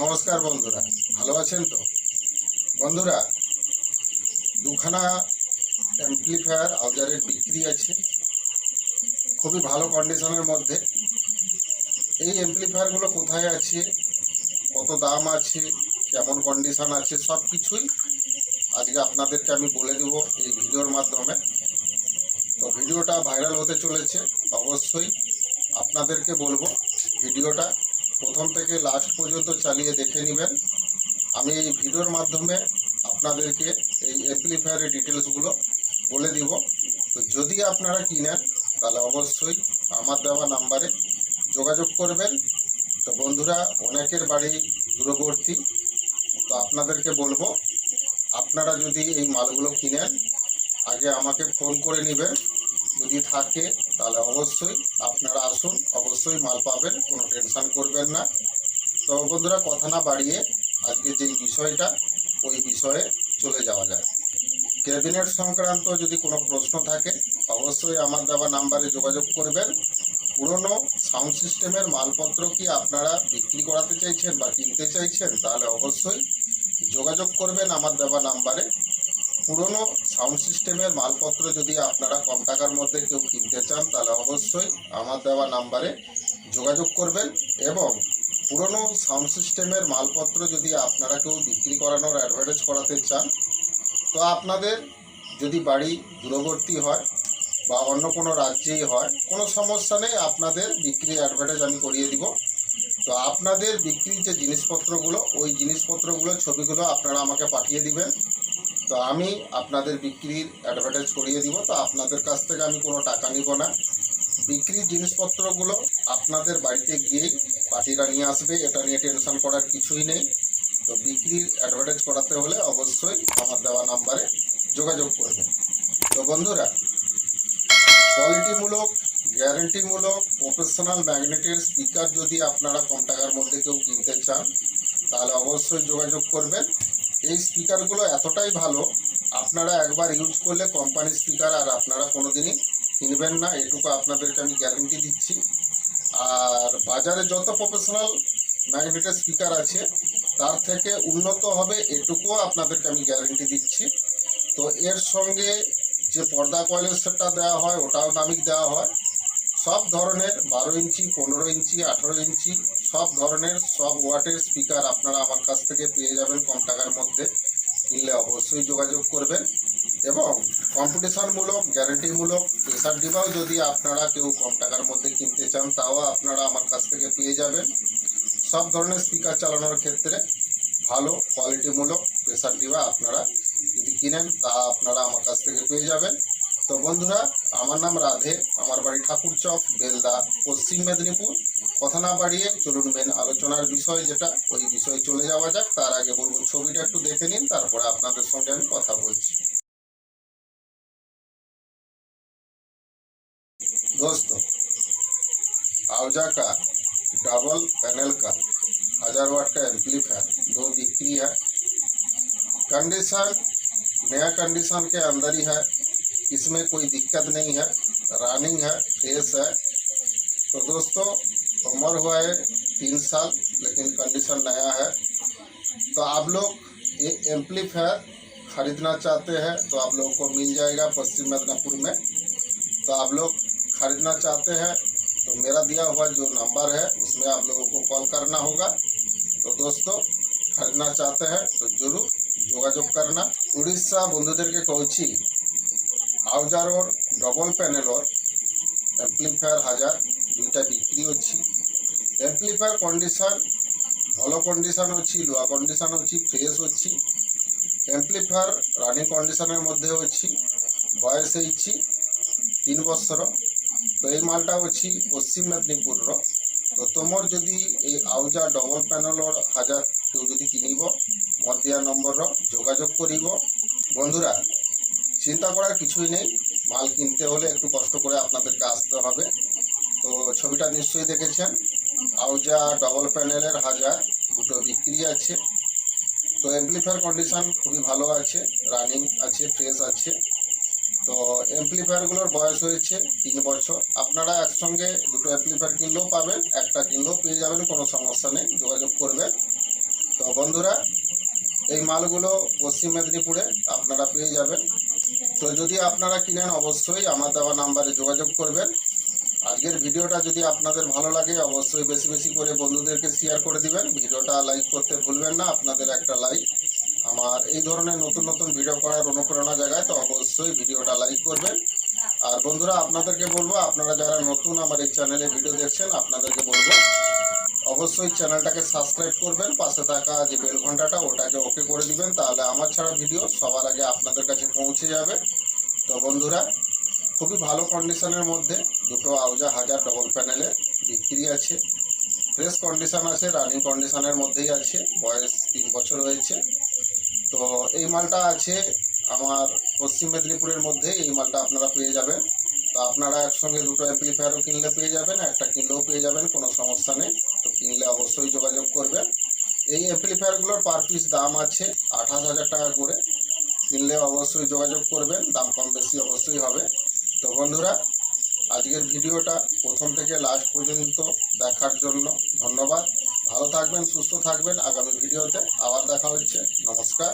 নমস্কার বন্ধুরা, ভালো আছেন তো? বন্ধুরা, দুখানা অ্যাম্পলিফায়ার আউজারের বিক্রি আছে, খুবই ভালো কন্ডিশনের মধ্যে। এই অ্যাম্পলিফায়ারগুলো কোথায় আছে, কত দাম আছে, কেমন কন্ডিশন আছে, সব কিছুই আজকে আপনাদেরকে আমি বলে দেবো এই ভিডিওর মাধ্যমে। তো ভিডিওটা ভাইরাল হতে চলেছে, অবশ্যই আপনাদেরকে বলব ভিডিওটা প্রথম থেকে লাস্ট পর্যন্ত চালিয়ে দেখে নেবেন। আমি এই ভিডিওর মাধ্যমে আপনাদেরকে এই অ্যাম্পলিফায়ারের ডিটেলসগুলো বলে দিব। তো যদি আপনারা কিনেন, তাহলে অবশ্যই আমার দেওয়া নাম্বারে যোগাযোগ করবেন। তো বন্ধুরা, অনেকের বাড়ি দূরবর্তী, তো আপনাদেরকে বলব, আপনারা যদি এই মালগুলো কিনেন, আগে আমাকে ফোন করে নেবেন। যদি থাকে, তাহলে অবশ্যই আপনারা আসুন, অবশ্যই মাল পাবেন, কোনো টেনশান করবেন না। তো বন্ধুরা, কথা না বাড়িয়ে আজকে যেই বিষয়টা, ওই বিষয়ে চলে যাওয়া যায় ক্যাবিনেট সংক্রান্ত যদি কোনো প্রশ্ন থাকে, অবশ্যই আমার দেওয়া নাম্বারে যোগাযোগ করবেন। পুরনো সাউন্ড সিস্টেমের মালপত্র কি আপনারা বিক্রি করাতে চাইছেন বা কিনতে চাইছেন, তাহলে অবশ্যই যোগাযোগ করবেন আমার দেওয়া নাম্বারে। পুরনো সাউন্ড সিস্টেমের মালপত্র যদি আপনারা কম টাকার মধ্যে কেউ কিনতে চান, তাহলে অবশ্যই আমার দেওয়া নাম্বারে যোগাযোগ করবেন এবং পুরনো সাউন্ড সিস্টেমের মালপত্র যদি আপনারা কেউ বিক্রি করানোর অ্যাডভার্টাইজ করাতে চান, তো আপনাদের যদি বাড়ি দূরবর্তী হয় বা অন্য কোনো রাজ্যেই হয়, কোনো সমস্যা নেই, আপনাদের বিক্রি অ্যাডভার্টাইজ আমি করিয়ে দিব। তো আপনাদের বিক্রির যে জিনিসপত্রগুলো, ওই জিনিসপত্রগুলো, ছবিগুলো আপনারা আমাকে পাঠিয়ে দিবেন। তো আমি আপনাদের বিক্রির অ্যাডভার্টাইজ করিয়ে দিব, তো আপনাদের কাছ থেকে আমি কোনো টাকা নিব না। বিক্রির জিনিসপত্রগুলো আপনাদের বাড়িতে গিয়েই পার্টিরা নিয়ে আসবে, এটা নিয়ে টেনশন করার কিছুই নেই। তো বিক্রির অ্যাডভার্টাইজ করাতে হলে অবশ্যই আমার দেওয়া নাম্বারে যোগাযোগ করবেন। তো বন্ধুরা কোয়ালিটিমূলক গ্যারেন্টিমূলক প্রফেশনাল ম্যাগনেটের স্পিকার যদি আপনারা কম টাকার মধ্যে কেউ কিনতে চান, তাহলে অবশ্যই যোগাযোগ করবেন। এই স্পিকারগুলো এতটাই ভালো, আপনারা একবার ইউজ করলে কোম্পানি স্পিকার আর আপনারা কোনোদিনই কিনবেন না। এটুকু আপনাদেরকে আমি গ্যারেন্টি দিচ্ছি। আর বাজারে যত প্রফেশনাল ম্যাগনেটের স্পিকার আছে, তার থেকে উন্নত হবে এটুকুও আপনাদেরকে আমি গ্যারেন্টি দিচ্ছি। তো এর সঙ্গে যে পর্দা কয়েলের সেটটা দেওয়া হয়, ওটাও দামিক দেওয়া হয়। সব ধরনের বারো ইঞ্চি, পনেরো ইঞ্চি, আঠেরো ইঞ্চি, সব ধরনের, সব ওয়াটের স্পিকার আপনারা আমার কাছ থেকে পেয়ে যাবেন কম টাকার মধ্যে। কিনলে অবশ্যই যোগাযোগ করবেন এবং কম্পিটিশনমূলক, গ্যারেন্টিমূলক প্রেসার ডিবাও যদি আপনারা কেউ কম টাকার মধ্যে কিনতে চান, তাও আপনারা আমার কাছ থেকে পেয়ে যাবেন। সব ধরনের স্পিকার চালানোর ক্ষেত্রে ভালো কোয়ালিটিমূলক প্রেসার ডিবা আপনারা যদি কিনেন, তা আপনারা আমার কাছ থেকে পেয়ে যাবেন। তো বন্ধুরা আমার নাম রাধে আমার বাড়ি ঠাকুরচক বেলদা পশ্চিম মেদিনীপুর কথা না বাড়িয়ে চলুন মেন আলোচনার বিষয় যেটা ওই বিষয়ে চলে যাওয়া যাক তার আগে বলবো ছবিটা একটু দেখে নিন তারপরে আপনাদের সঙ্গে আমি কথা বলছি दोस्तों आवजा का डबल पैनल का हजार वाट का एम्पलीफायर दो बिक्री है कंडीशन नया कंडीशन के अंदर ही है इसमें कोई दिक्कत नहीं है रनिंग है फ्रेश है तो दोस्तों उम्र हुआ है तीन साल लेकिन कंडीशन नया है तो आप लोग ये एम्पलीफायर खरीदना चाहते हैं तो आप लोगों को मिल जाएगा पश्चिम मेदिनीपुर में तो आप लोग खरीदना चाहते हैं तो मेरा दिया हुआ जो नंबर है उसमें आप लोगों को कॉल करना होगा तो दोस्तों खरीदना चाहते हैं तो जरूर যোগাযোগ করনা উড়িষ্যা বন্ধুদেরকে কইছি হাউজারোর ডবল প্যানেলর এমপ্লিফায়ার হাজার দুইটা বিক্রি হচ্ছে এমপ্লিফায়ার কন্ডিশন ଭଲ କଣ୍ଡିସନ୍ ଅଛି ଲୁହା କଣ୍ଡିସନ୍ ଅଛି ଫ୍ରେଶ୍ ଅଛି ଏମ୍ପ୍ଲିଫାୟର୍ ରାନିଂ କଣ୍ଡିସନ୍ରେ ମଧ୍ୟ ଅଛି ବୟସ ହେଇଛି ତିନି ବର୍ଷର ତ ଏଇ ମାଲଟା ଅଛି ପଶ୍ଚିମ ମେଦିନୀପୁରର ତ ତୁମର ଯଦି ଏଇ ଆଉଜା ଡବଲ୍ ପ୍ୟାନେଲ୍ ହାଜାର কেউ যদি কিনিব মতিয়া নম্বরর যোগাযোগ করিব বন্ধুরা চিন্তা করার কিছুই নেই। মাল কিনতে হলে একটু কষ্ট করে আপনাদেরকে আসতে হবে। তো ছবিটা নিশ্চয়ই দেখেছেন। আউজা ডবল প্যানেলের হাজার দুটো বিক্রি আছে। তো এমপ্লিফায়ার কন্ডিশন খুবই ভালো আছে রানিং আছে ফ্রেশ আছে। তো অ্যাম্পলিফায়ারগুলোর বয়স হয়েছে তিন বছর। আপনারা একসঙ্গে দুটো অ্যাম্পলিফায়ার কিনলেও পাবেন, একটা কিনলেও পেয়ে যাবেন, কোনো সমস্যা নেই, যোগাযোগ করবেন। তো বন্ধুরা এই মালগুলো পশ্চিম মেদিনীপুরে আপনারা পেয়ে যাবেন। তো যদি আপনারা কিনেন, অবশ্যই আমার দেওয়া নাম্বারে যোগাযোগ করবেন। আজকের ভিডিওটা যদি আপনাদের ভালো লাগে, অবশ্যই বেশি বেশি করে বন্ধুদেরকে শেয়ার করে দিবেন। ভিডিওটা লাইক করতে ভুলবেন না, আপনাদের একটা লাইক আমার এই ধরনের নতুন নতুন ভিডিও করার অনুপ্রেরণা জায়গায় তো অবশ্যই ভিডিওটা লাইক করবেন। আর বন্ধুরা, আপনাদেরকে বলব, আপনারা যারা নতুন আমার এই চ্যানেলে ভিডিও দেখছেন, আপনাদেরকে বলব, অবশ্যই চ্যানেলটাকে সাবস্ক্রাইব করবেন, পাশে থাকা যে বেল ঘন্টাটা, ওটাকে ওকে করে দিবেন, তাহলে আমার ছাড়া ভিডিও সবার আগে আপনাদের কাছে পৌঁছে যাবে। তো বন্ধুরা খুবই ভালো কন্ডিশনের মধ্যে দুটো আউজা হাজার ডবল প্যানেলে বিক্রি আছে। ফ্রেশ কন্ডিশন আছে রানিং কন্ডিশনের মধ্যেই আছে, বয়স তিন বছর হয়েছে। তো এই মালটা আছে আমার পশ্চিম মেদিনীপুরের মধ্যে, এই মালটা আপনারা পেয়ে যাবেন। তো আপনারা একসঙ্গে দুটো অ্যাম্পলিফায়ারও কিনলে পেয়ে যাবেন, একটা কিনলেও পেয়ে যাবেন, কোনো সমস্যা নেই। তো কিনলে অবশ্যই যোগাযোগ করবেন। এই অ্যাম্পলিফায়ারগুলোর পার পিস দাম আছে আঠাশ হাজার টাকা করে। কিনলে অবশ্যই যোগাযোগ করবেন, দাম কম বেশি অবশ্যই হবে। তো বন্ধুরা, আজকের ভিডিওটা প্রথম থেকে লাস্ট পর্যন্ত দেখার জন্য ধন্যবাদ। ভালো থাকবেন, সুস্থ থাকবেন। আগামী ভিডিওতে আবার দেখা হচ্ছে। নমস্কার।